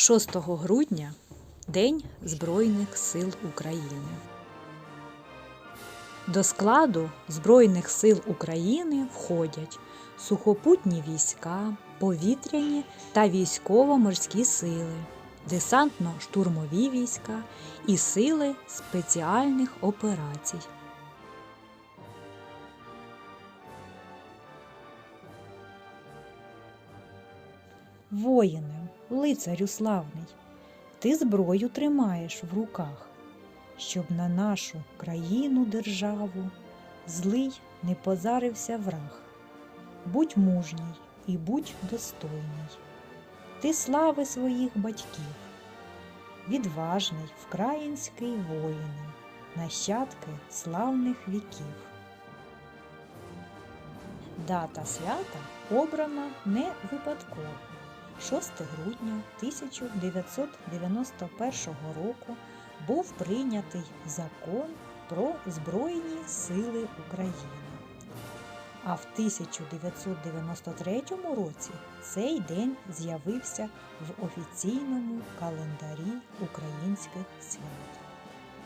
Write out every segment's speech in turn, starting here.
6 грудня День Збройних сил України. До складу Збройних сил України входять сухопутні війська, повітряні та військово-морські сили, десантно-штурмові війська і сили спеціальних операцій. Воїне, лицарю славний, ти зброю тримаєш в руках, щоб на нашу країну державу злий не позарився враг. Будь мужній і будь достойний. Ти слави своїх батьків, відважний вкраїнський воїне, нащадки славних віків. Дата свята обрана не випадково. 6 грудня 1991 року був прийнятий закон про Збройні Сили України. А в 1993 році цей день з'явився в офіційному календарі українських свят.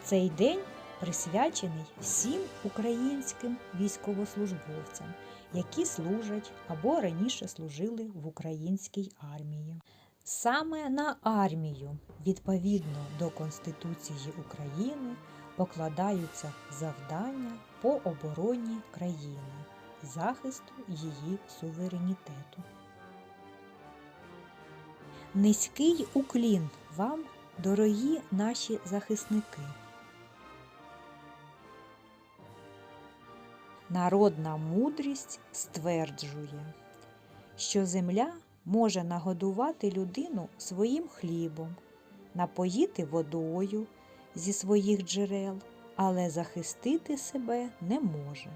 Цей день присвячений всім українським військовослужбовцям, які служать або раніше служили в українській армії. Саме на армію, відповідно до Конституції України, покладаються завдання по обороні країни, захисту її суверенітету. Низький уклін вам, дорогі наші захисники. Народна мудрість стверджує, що земля може нагодувати людину своїм хлібом, напоїти водою зі своїх джерел, але захистити себе не може.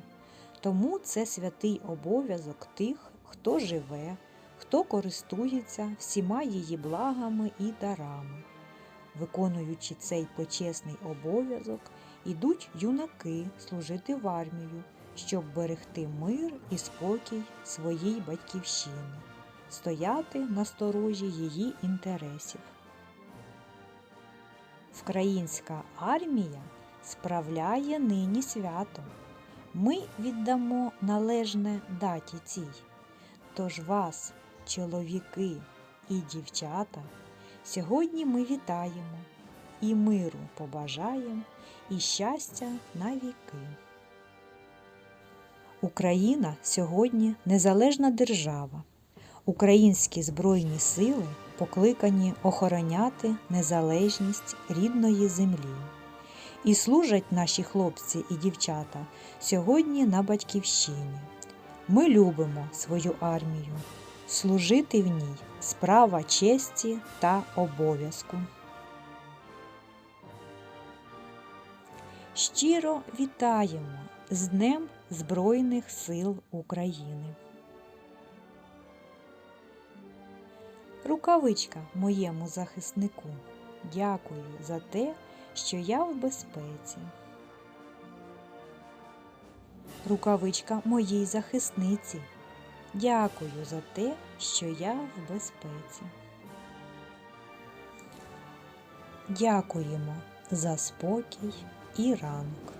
Тому це святий обов'язок тих, хто живе, хто користується всіма її благами і дарами. Виконуючи цей почесний обов'язок, ідуть юнаки служити в армію щоб берегти мир і спокій своїй батьківщини, стояти на сторожі її інтересів. Українська армія справляє нині свято. Ми віддамо належне даті цій. Тож вас, чоловіки і дівчата, сьогодні ми вітаємо і миру побажаємо, і щастя на віки. Україна сьогодні незалежна держава. Українські збройні сили покликані охороняти незалежність рідної землі. І служать наші хлопці і дівчата сьогодні на батьківщині. Ми любимо свою армію, служити в ній справа честі та обов'язку. Щиро вітаємо з Днем Збройних сил України. Рукавичка моєму захиснику. Дякую за те, що я в безпеці. Рукавичка моїй захисниці. Дякую за те, що я в безпеці. Дякуємо за спокій і ранок.